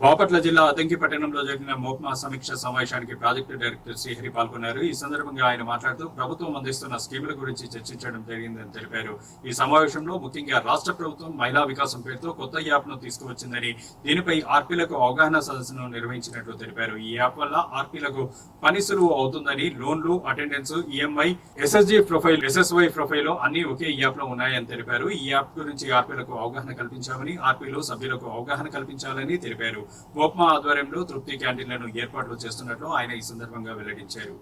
బాపట్ల జిల్లా అద్దంకి పట్టణంలో జరిగిన మోక్మా సమీక్ష సమావేశానికి ప్రాజెక్టు డైరెక్టర్ శ్రీహరి పాల్గొన్నారు ఈ సందర్భంగా ఆయన మాట్లాడుతూ ప్రభుత్వం అందిస్తున్న స్కీముల గురించి చర్చించడం జరిగిందని తెలిపారు. ఈ సమావేశంలో ముఖ్యంగా రాష్ట్ర ప్రభుత్వం మహిళా వికాసం పేరుతో కొత్త యాప్ను తీసుకువచ్చిందని దీనిపై ఆర్పీలకు అవగాహన సదస్సును నిర్వహించినట్లు తెలిపారు. ఈ యాప్ వల్ల ఆర్పీలకు పని సులువు అవుతుందని లోన్లు attendance EMI SSG profile SSY profile అన్ని ఒకే యాప్లో ఉన్నాయని తెలిపారు. ఈ యాప్ గురించి ఆర్పీలకు అవగాహన కల్పించామని ఆర్పీలు సభ్యులకు అవగాహన కల్పించాలని తెలిపారు. గోప్మా ఆధ్వర్యంలో తృప్తి క్యాంటీన్లను ఏర్పాట్లు చేస్తున్నట్లు ఆయన ఈ సందర్భంగా వెల్లడించారు.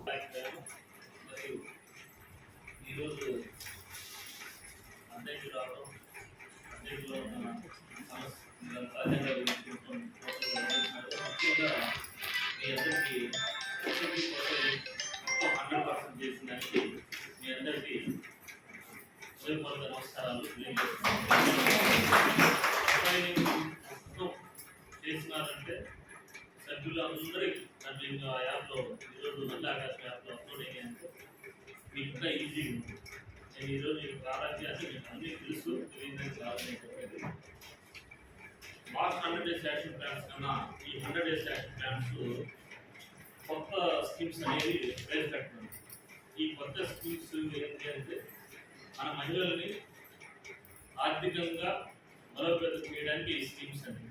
మీ అందరికీ నమస్కారాలు చేసినారంటే సభ్యులందరికీ అంటే ఇంకా ఆ యాప్లో ఈరోజు మళ్ళీ ఆకాశం యాప్లో అప్లోడ్ అయ్యాయంటే మీకు ఇంకా ఈజీ ఉంది. నేను ఈరోజు మీకు ప్రారంభ అంటే మీకు అన్నీ తెలుసు తెలియదని రావాలని చెప్పేది. Last hundred days action plans కన్నా ఈ హండ్రెడ్ డేస్ యాక్షన్ ప్లాన్స్ కొత్త స్కీమ్స్ అనేవి ప్రవేశపెడుతున్నాం ఈ కొత్త స్కీమ్స్ ఏంటి అంటే మన మహిళల్ని ఆర్థికంగా బలోపేతం చేయడానికి ఈ స్కీమ్స్ అనేవి.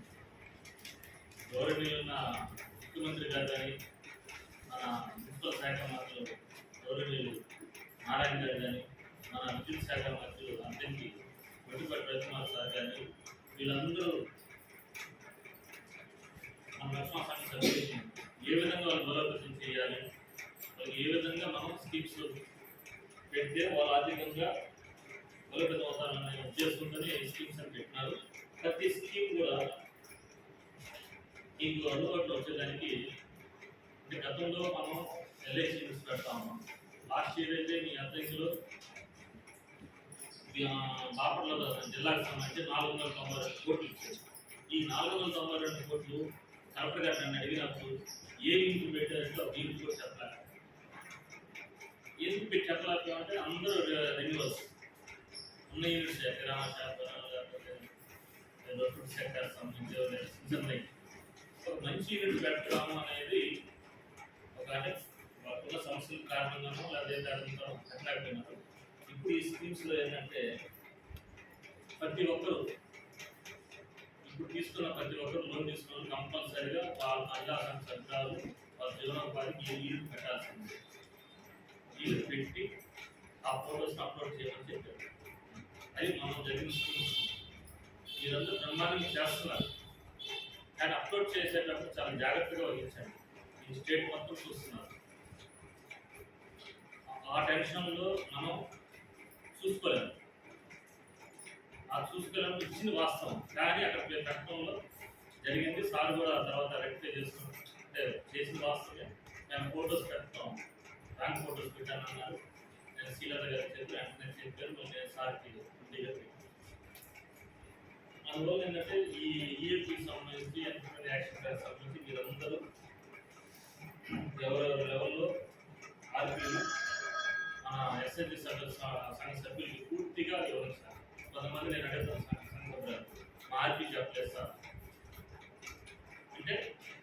గౌరవనీయులైన ముఖ్యమంత్రి గారు కానీ మన మున్సిపల్ శాఖ మంత్రులు గౌరవనీయులు నారాయణ గారు కానీ మన విద్యుత్ శాఖ మంత్రులు అందరికీ వెంటుపట్టి రవికుమార్ సార్ కానీ వీళ్ళందరూ మన రక్షణ సంఘ ఏ విధంగా వాళ్ళు బలోపేతం చేయాలి? వాళ్ళకి ఏ విధంగా మనం స్కీమ్స్ పెడితే వాళ్ళు ఆర్థికంగా బలోపేతం అవుతారనే ఉద్దేశంతోనే ఈ స్కీమ్స్ అని పెట్టినారు. ప్రతి స్కీమ్ కూడా మీకు అందుబాటులో వచ్చేదానికి అంటే గతంలో మనం ఎల్ఐసి న్యూస్ పెడతాము లాస్ట్ ఇయర్ అయితే మీ అధ్యక్షులు బాపట్ల జిల్లాకు సంబంధించి నాలుగు వందల తొంభై రెండు కోట్లు ఇచ్చారు. ఈ నాలుగు వందల తొంభై రెండు కోట్లు కలెక్టర్ గారు నన్ను అడిగినప్పుడు ఏ ఇంటి పెట్టారంటే ఒక ఇంటి కూడా చెప్పాలి. ఎందుకు పెట్టి అంటే అందరూ రెన్యువల్స్ ఉన్న యూనిట్స్ గ్రామ షాప్ లేకపోతే ఫుడ్ సంబంధించి సీజన్ పెట్టడం అనేది ఒక అంటే సమస్యలకు సమస్యల కారణంగానో లేదా కారణంగా పెట్టలేకపోయినారు ఇప్పుడు ఈ స్కీమ్స్లో ఏంటంటే ప్రతి ఒక్కరు ఇప్పుడు తీసుకున్న ప్రతి ఒక్కరు లోన్ తీసుకున్న కంపల్సరీగా వాళ్ళ మహిళా చట్టాలు వాళ్ళ జీవనోపాధికి ఈ యూనిట్ పెట్టాల్సింది యూనిట్ పెట్టి ఆ ఫోటోస్ని అప్లోడ్ చేయమని చెప్పారు. అది మనం జరిగిన స్కీమ్స్. మీరందరూ బ్రహ్మాండంగా చేస్తున్నారు. కానీ అప్లోడ్ చేసేటప్పుడు చాలా జాగ్రత్తగా వహించండి ఈ స్టేట్ మొత్తం చూస్తున్నారు. ఆ టెన్షన్లో మనం చూసుకోలేము. ఆ చూసుకోలేము ఇచ్చింది వాస్తవం. కానీ అక్కడ మీరు జరిగింది. సార్ కూడా తర్వాత రెక్టిఫై చేసుకుంటే చేసిన వాస్తవమే. మేము ఫొటోస్ పెడతాం. బ్యాంక్ ఫొటోస్ పెట్టాను అన్నారు నేను శ్రీలత గారికి చెప్పి వెంటనే చెప్పారు. మళ్ళీ నేను సార్కి అందువల్ల ఏంటంటే ఈ ఈఎఫ్కి సంబంధించి ఎంతమంది యాక్షన్ ప్లాన్ సంబంధించి మీరందరూ ఎవరెవరి లెవెల్లో ఆర్పీలు మన ఎస్ఎస్జి సంఘ సభ్యులకి పూర్తిగా వివరించాలి కొంతమంది నేను అడుగుతాను సంఘ సభ్యులు. మా ఆర్పీ చెప్పలేదు సార్. అంటే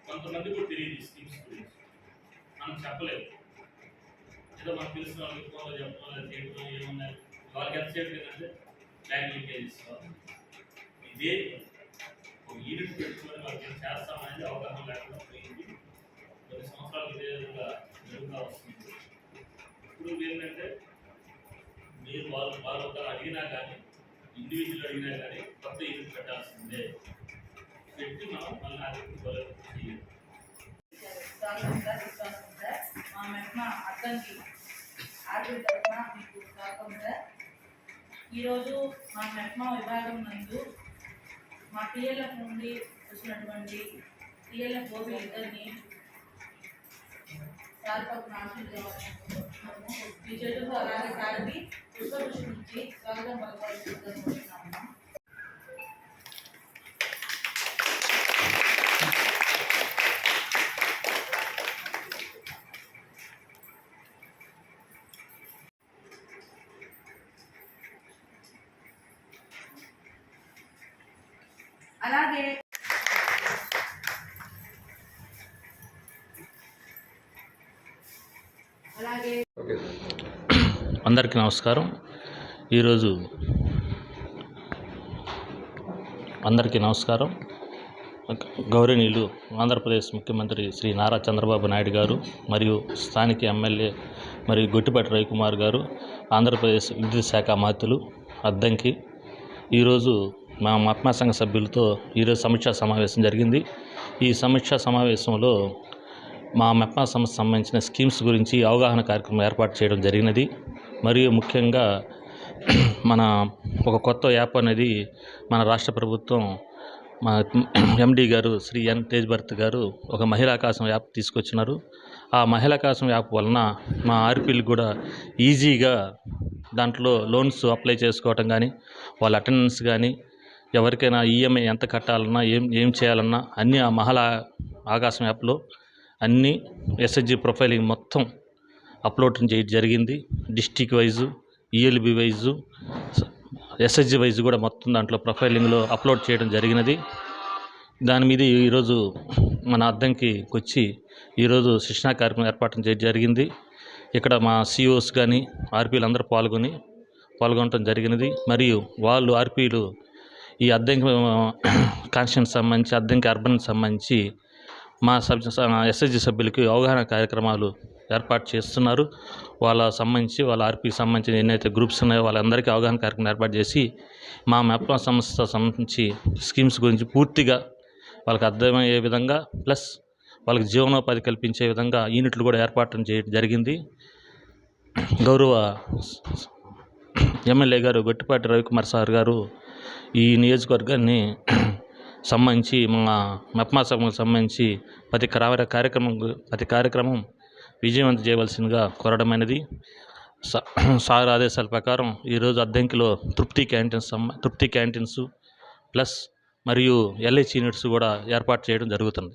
కొంతమంది కూడా తెలియదు స్కీమ్స్ గురించి. మనం చెప్పలేదు ఏదో మనకు తెలిసిన వాళ్ళకి ఫోన్లో చెప్పడం లేదా చేయడం ఏమున్నాయి వాళ్ళకి ఎంతసేపు ఏంటంటే బ్యాంక్ లీకేజ్ ఇస్తారు ఇదే ఒక యూనిట్ పెట్టుకొని వాళ్ళకి చేస్తామనేది అవగాహన లేకుండా పోయింది. కొన్ని సంవత్సరాలు ఇదే విధంగా జరుగుతూ వస్తుంది. ఇప్పుడు ఏంటంటే మీరు వాళ్ళు వాళ్ళు ఒక అడిగినా కానీ ఇండివిజువల్ అడిగినా కానీ కొత్త యూనిట్ పెట్టాల్సిందే. పెట్టి మనం మళ్ళీ అది చేయాలి. మా మెట్మ అద్దంకి ఆర్థిక తరఫున మీకు స్వాగతం సార్ ఈరోజు మా మెట్మ విభాగం నందు మా టీఎల్ఎఫ్ నుండి వచ్చినటువంటి టీఎల్ఎఫ్ గోపి ఇద్దరిని సార్ పక్కన ఆశీర్వదించాము టీచర్లు అలాగే సార్కి పుష్పభూషి నుంచి స్వాగతం పలకాల్సి అలాగే అందరికీ నమస్కారం. ఈరోజు అందరికీ నమస్కారం. గౌరవనీయులు ఆంధ్రప్రదేశ్ ముఖ్యమంత్రి శ్రీ నారా చంద్రబాబు నాయుడు గారు మరియు స్థానిక ఎమ్మెల్యే మరియు గుట్టిపాటి రవికుమార్ గారు ఆంధ్రప్రదేశ్ విద్యుత్ శాఖ మాతులు అద్దంకి. ఈరోజు మా మహాత్మా సంఘ సభ్యులతో ఈరోజు సమీక్షా సమావేశం జరిగింది. ఈ సమీక్షా సమావేశంలో మా మెప్మా సంస్థ సంబంధించిన స్కీమ్స్ గురించి అవగాహన కార్యక్రమం ఏర్పాటు చేయడం జరిగినది. మరియు ముఖ్యంగా మన ఒక కొత్త యాప్ అనేది మన రాష్ట్ర ప్రభుత్వం మా ఎండి గారు శ్రీ ఎన్ తేజ్భర్త్ గారు ఒక మహిళాకాశం యాప్ తీసుకొచ్చినారు. ఆ మహిళాకాశం యాప్ వలన మా ఆర్పీలు కూడా ఈజీగా దాంట్లో లోన్స్ అప్లై చేసుకోవటం కానీ వాళ్ళ అటెండెన్స్ కానీ ఎవరికైనా ఈఎంఐ ఎంత కట్టాలన్నా ఏం ఏం చేయాలన్నా అన్నీ ఆ మహల ఆకాశం యాప్లో అన్నీ ఎస్హెచ్జి ప్రొఫైలింగ్ మొత్తం అప్లోడ్ చేయడం జరిగింది. District wise ELB wise SHG wise కూడా మొత్తం దాంట్లో ప్రొఫైలింగ్లో అప్లోడ్ చేయడం జరిగినది. దాని మీద ఈరోజు మన అద్దంకి వచ్చి ఈరోజు శిక్షణా కార్యక్రమం ఏర్పాటు చేయడం జరిగింది. ఇక్కడ మా సిఇఓస్ కానీ ఆర్పీలు అందరూ పాల్గొని పాల్గొనడం జరిగినది. మరియు వాళ్ళు ఆర్పీలు ఈ అద్దెంకి కాన్స్టిట్యూన్స్ సంబంధించి అద్దెంకి అర్బన్ సంబంధించి మా సబ్ ఎస్ఎస్జి సభ్యులకి అవగాహన కార్యక్రమాలు ఏర్పాటు చేస్తున్నారు. వాళ్ళ సంబంధించి వాళ్ళ ఆర్పీకి సంబంధించిన ఎన్నైతే గ్రూప్స్ ఉన్నాయో వాళ్ళందరికీ అవగాహన కార్యక్రమం ఏర్పాటు చేసి మా మెప్మా సంస్థ సంబంధించి స్కీమ్స్ గురించి పూర్తిగా వాళ్ళకి అర్థమయ్యే విధంగా ప్లస్ వాళ్ళకి జీవనోపాధి కల్పించే విధంగా యూనిట్లు కూడా ఏర్పాటు చేయడం జరిగింది. గౌరవ ఎమ్మెల్యే గారు గొట్టిపాటి రవికుమార్ సార్ గారు ఈ నియోజకవర్గాన్ని సంబంధించి మా మెప్మా సంబంధించి ప్రతి కార్యక్రమం ప్రతి కార్యక్రమం విజయవంతం చేయవలసిందిగా కోరడమైనది. సా- సార్ ఆదేశాల ప్రకారం ఈరోజు అద్దెంకిలో Trupti canteens Trupti canteens plus మరియు ఎల్ఐసి యూనిట్స్ కూడా ఏర్పాటు చేయడం జరుగుతుంది.